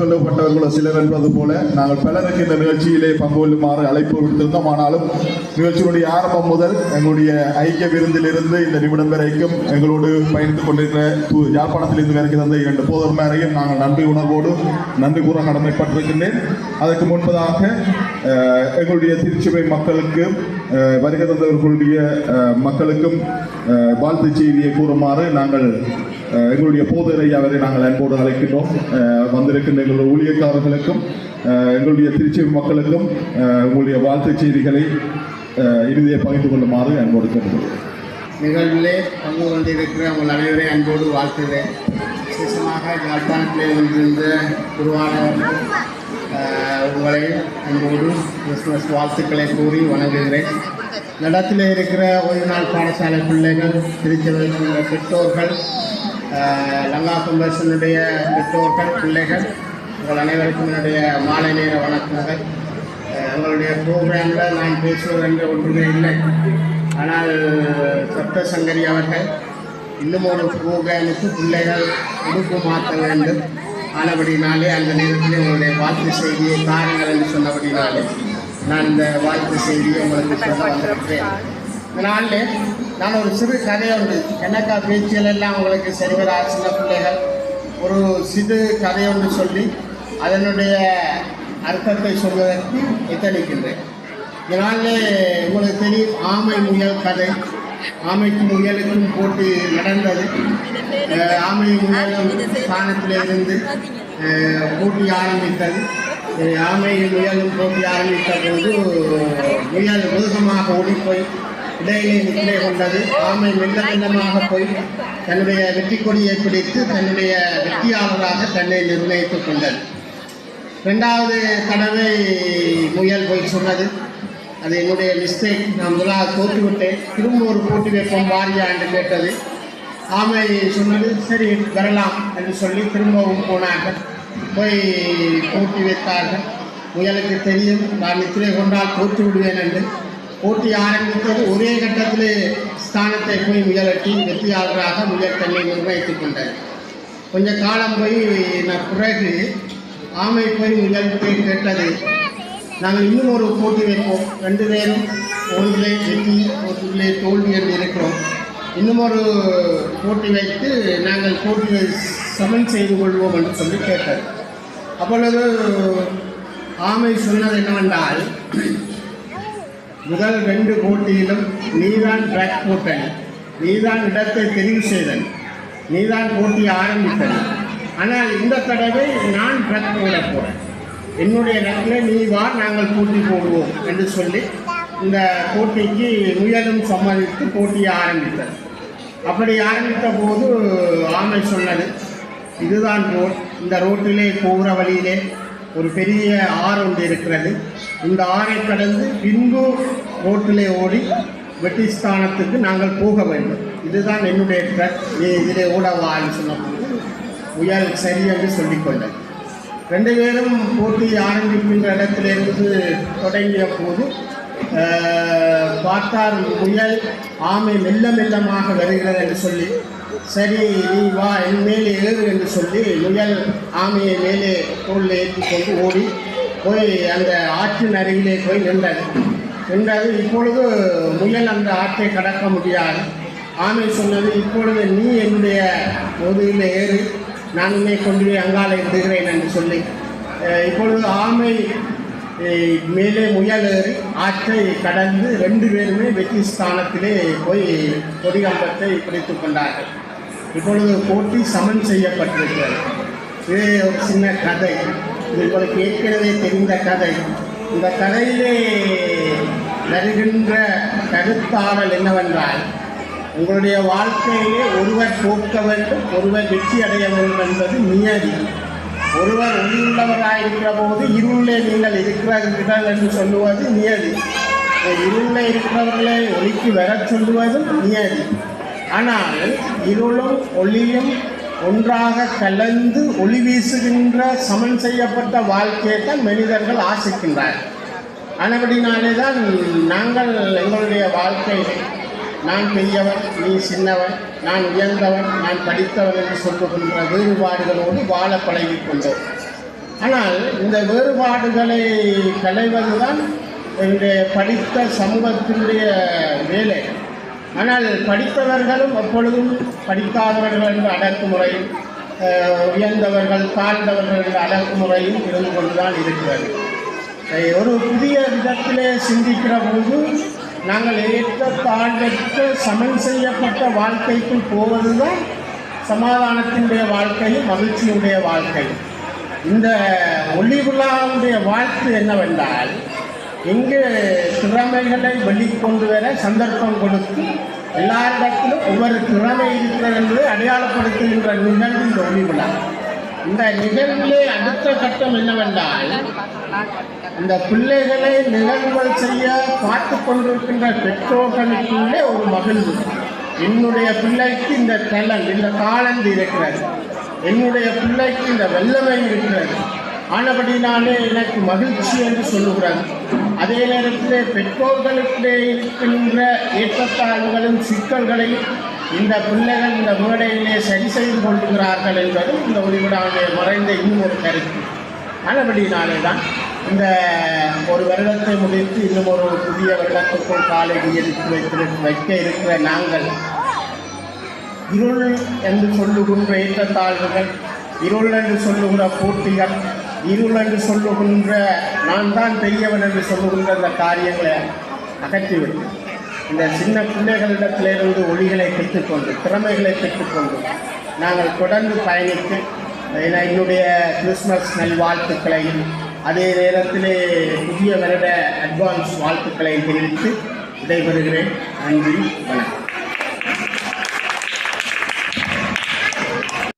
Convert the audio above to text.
கொள்ளப்பட்டவர்களோ சிலர் என்பது போல நாங்கள் பலருக்கு இந்த நிகழ்ச்சியிலே பங்கு கொள்ளுமாறு அழைப்பு விடுத்திருந்தோம். ஆனாலும் நிகழ்ச்சியினுடைய ஆரம்பம் முதல் எங்களுடைய ஐக்கிய விருந்திலிருந்து இந்த நிமிடம் வரைக்கும் எங்களோடு பயணித்துக் கொண்டிருக்கிற யாழ்ப்பாணத்தில் இருந்து வரைக்கும் தந்த இரண்டு போதர்மாரையும் நாங்கள் நன்றி உணர்வோடு நன்றி கூற கடமைப்பட்டிருக்கின்றேன். அதற்கு முன்பதாக எங்களுடைய திருச்சபை மக்களுக்கு வருகை தந்தவர்களுடைய மக்களுக்கும் வாழ்த்துச் செய்தியை கூறுமாறு நாங்கள் எங்களுடைய போதரை அவரை நாங்கள் அன்போடு அழைக்கின்றோம். வந்திருக்கின்ற எங்களுடைய ஊழியக்காரர்களுக்கும் எங்களுடைய திருச்சி மக்களுக்கும் உங்களுடைய வாழ்த்துச் செய்திகளை இறுதியை பகிர்ந்து கொள்ளுமாறு அன்போடு கேட்டுக்கொள்கிறேன். நிகழ்விலே பங்கு கொண்டிருக்கிற உங்கள் அனைவரையும் அன்போடு வாழ்த்துகிறேன். விசேஷமாக யாழ்ப்பாணத்திலே வந்திருந்த குருவானவர்கள் உங்களை அன்போடு கிறிஸ்துமஸ் வாழ்த்துக்களை கூறி வணங்குகிறேன். நடத்திலே இருக்கிற ஒரு நாள் பாடசாலை பிள்ளைகள் திருச்சபையில் பெற்றோர்கள் லங்கா கும்பேசனுடைய பெற்றோர்கள் பிள்ளைகள் உங்கள் அனைவருக்கும் என்னுடைய மாலை நேர வணக்கங்கள். உங்களுடைய ப்ரோக்ராமில் நான் பேசுவது என்று ஒன்றுமே இல்லை. ஆனால் சப்த சங்கரி அவர்கள் இன்னும் ஒரு ப்ரோக்ராமுக்கு பிள்ளைகள் உடுப்பு மாற்ற வேண்டும் ஆனபடினாலே அந்த நேரத்தில் உங்களுடைய வாழ்த்து செய்தியை தாருங்கள் என்று சொன்னபடினாலே நான் இந்த வாழ்த்து செய்தியை உங்களுக்கு சொல்ல வந்திருக்கிறேன். நாளில் நான் ஒரு சிறு கதை உண்டு எனக்கா பேச்சுகள் எல்லாம் உங்களுக்கு சரிவரா சின்ன பிள்ளைகள்? ஒரு சிறு கதை ஒன்று சொல்லி அதனுடைய அர்த்தத்தை சொல்வதற்கு எத்தனிக்கின்றேன். இதனாலே உங்களுக்கு தெரியும் ஆமை முயல் கதை. ஆமைக்கு முயலுக்கும் போட்டி நடந்தது. ஆமை முயலும் ஸ்தானத்தில் இருந்து போட்டி ஆரம்பித்தது. ஆமை முயலும் போட்டி ஆரம்பித்த போது முயல் வேகமாக ஓடிப்போய் இடையிலே நிலை கொண்டது. ஆமை மெல்ல மெல்லமாக போய் தன்னுடைய வெற்றி கொடியை பிடித்து தன்னுடைய வெற்றியாளராக தன்னை நிர்ணயித்துக் கொண்டது. ரெண்டாவது தடவை முயல் போய் சொன்னது. அது என்னுடைய மிஸ்டேக் நான் முதலாக தோற்றுவிட்டேன். திரும்ப ஒரு போட்டி வைப்போம் வாரியா என்று கேட்டது. ஆமை சொன்னது சரி வரலாம் என்று சொல்லி திரும்பவும் போனார்கள். போய் போட்டி வைத்தார்கள். முயலுக்கு தெரியும் நான் நித்திரை கொண்டால் தோற்று விடுவேன் என்று. போட்டி ஆரம்பித்தது ஒரே கட்டத்திலே ஸ்தானத்தை போய் முயலட்டி வெற்றியாளராக முயல் தன்னை நிர்ணயித்துக் கொண்டார் கொஞ்ச காலம் போய் நான் பிறகு ஆமை போய் முயல்கிட்டே கேட்டது நாங்கள் இன்னும் ஒரு போட்டி வைப்போம். ரெண்டு பேரும் ஒன்றிலே வெற்றி ஒன்றிலே தோல்வி என்று இருக்கிறோம். இன்னும் ஒரு போட்டி வைத்து நாங்கள் போட்டியை சமன் செய்து கொள்வோம் என்று சொல்லி கேட்டார் அப்பொழுது ஆமை சொன்னது என்னவென்றால் முதல் ரெண்டு போட்டியிலும் நீதான் ட்ராக் போட்டன். நீதான் இடத்தை தெரிவு செய்தன். நீதான் போட்டி ஆரம்பித்தன். ஆனால் இந்த தடவை நான் ட்ராக் போட போகிறேன் என்னுடைய இடத்துல நீ வா நாங்கள் போட்டி போடுவோம் என்று சொல்லி இந்த போட்டிக்கு முயலும் சம்மதித்து போட்டியை ஆரம்பித்தது அப்படி ஆரம்பித்த போது ஆமை சொன்னது இதுதான் ரோட் இந்த ரோட்டிலே போகிற வழியிலே ஒரு பெரிய ஆறு ஒன்று இருக்கிறது. இந்த ஆறை கடந்து பின்பு ரோட்டிலே ஓடி வெட்டிஸ்தானத்துக்கு நாங்கள் போக வேண்டும். இதுதான் என்னுடைய ட்ரக் நீ இதிலே ஓடவான்னு சொன்னபோது உயர் சரி என்று சொல்லிக்கொண்டது ரெண்டு பேரும் போட்டி ஆரம்பிக்கின்ற இடத்திலிருந்து தொடங்கிய போது பார்த்தார் முயல் ஆமை மெல்ல மெல்லமாக வருகிறது என்று சொல்லி சரி நீ வா என் மேலே ஏறு என்று சொல்லி முயல் ஆமையை மேலே தோளில் ஏற்றி கொண்டு ஓடி போய் அந்த ஆற்றின் அருகிலே போய் நின்றது. நின்றது. இப்பொழுது முயல் அந்த ஆற்றை கடக்க முடியாது. ஆமை சொன்னது இப்பொழுது நீ என்னுடைய முதுகில் ஏறி. நான் உன்னை கொண்டு போய் அங்கால விடுகிறேன் என்று சொல்லி. இப்பொழுது ஆமை மேலே முயல் ஏறி ஆற்றை கடந்து ரெண்டு பேருமே வெற்றி ஸ்தானத்திலே போய் கொடிகம்பத்தை பிடித்து கொண்டார்கள். இப்பொழுது போட்டி சமன் செய்யப்பட்டிருக்கிறது. இது ஒரு சின்ன கதை. இது உங்களுக்கு ஏற்கனவே தெரிந்த கதை. இந்த கதையிலே வருகின்ற கருத்தாடல் என்னவென்றால் உங்களுடைய வாழ்க்கையிலே ஒருவர் போக்க வேண்டும் ஒருவர் வெற்றி அடைய வேண்டும் என்பது நியதி. ஒருவர் ஒளியுள்ளவராயிருக்கிற போது இருளே நீங்கள் இருக்கிறீர்கள் என்று சொல்லுவது நியதி. இருளே இருக்கிறவர்களை ஒளிக்கு வரச் சொல்லுவதும் நியதி. ஆனால் இருளும் ஒளியும் ஒன்றாக கலந்து ஒளி வீசுகின்ற சமன் செய்யப்பட்ட வாழ்க்கையை தான் மனிதர்கள் ஆசிக்கின்றார்கள். ஆனபடினாலே தான் நாங்கள் எங்களுடைய வாழ்க்கை. நான் பெரியவன் நீ சின்னவன் நான் உயர்ந்தவன் நான் படித்தவன் என்று சொல்லுகின்ற வேறுபாடுகளோடு வாழ பழகிக்கொண்டோம் ஆனால் இந்த வேறுபாடுகளை களைவதுதான் என்னுடைய படித்த சமூகத்தினுடைய வேலை. ஆனால் படித்தவர்களும் எப்பொழுதும் படிக்காதவர்கள் என்ற அடக்குமுறையும் உயர்ந்தவர்கள் தாழ்ந்தவர்கள் என்ற அடக்குமுறையும் இருந்து கொண்டுதான் இருக்கிறது. ஒரு புதிய விதத்திலே சிந்திக்கிற போது நாங்கள் ஏற்ற தாழ்ந்த சமன் செய்யப்பட்ட வாழ்க்கைக்குள் போவதுதான் சமாதானத்தினுடைய வாழ்க்கையும் மகிழ்ச்சியுடைய வாழ்க்கையும். இந்த ஒளி வாழ்த்து என்னவென்றால் இங்கு திறமைகளை வெளிக்கொண்டு வர சந்தர்ப்பம் கொடுத்து எல்லாரிடத்திலும் ஒவ்வொரு திறமை இருக்கிறது என்று அடையாளப்படுத்துகின்ற நிகழ்வு இந்த ஒளி விழா. இந்த நிகழ்விலே அடுத்த கட்டம் என்னவென்றால் இந்த பிள்ளைகளை நிகழ்வுகள் செய்ய பார்த்து கொண்டிருக்கின்ற பெற்றோர்களுக்குள்ளே ஒரு மகிழ்வு. என்னுடைய பிள்ளைக்கு இந்த டேலண்ட் இந்த தாளந்து இருக்கிறது. என்னுடைய பிள்ளைக்கு இந்த வெள்ளமை இருக்கிறது. ஆனபடினாலே எனக்கு மகிழ்ச்சி என்று சொல்லுகிறது. அதே நேரத்தில் பெற்றோர்களுக்கிடையே இருக்கின்ற ஏற்றத்தாழ்வுகளும் சிக்கல்களையும் இந்த பிள்ளைகள் இந்த மேடையிலே சரி செய்து கொள்கிறார்கள் என்பதும் இந்த ஒளிவிடாவுடைய மறைந்த இன்னும் ஒரு கருத்து. ஆனபடினாலே தான் இந்த ஒரு வருடத்தை முடித்து இன்னும் ஒரு புதிய வருடத்துக்குள் காலை எடுத்து வைத்து வைக்க இருக்கிற நாங்கள் இருள் என்று சொல்லுகின்ற ஏற்றத்தாழ்வுகள் இருள் என்று சொல்லுகிற போட்டிகள் இருள் என்று சொல்லுகின்ற நான் தான் பெரியவன் என்று சொல்லுகின்ற அந்த காரியங்களை அகற்றிவிட்டு இந்த சின்ன பிள்ளைகளிடத்திலிருந்து ஒளிகளை பெற்றுக்கொண்டு திறமைகளை பெற்றுக்கொண்டு நாங்கள் தொடர்ந்து பயணித்து என- என்னுடைய கிறிஸ்மஸ் நல்வாழ்த்துக்களையும் அதே நேரத்திலே புதிய வருட அட்வான்ஸ் வாழ்த்துக்களையும் தெரிவித்து விடைபெறுகிறேன். நன்றி வணக்கம்.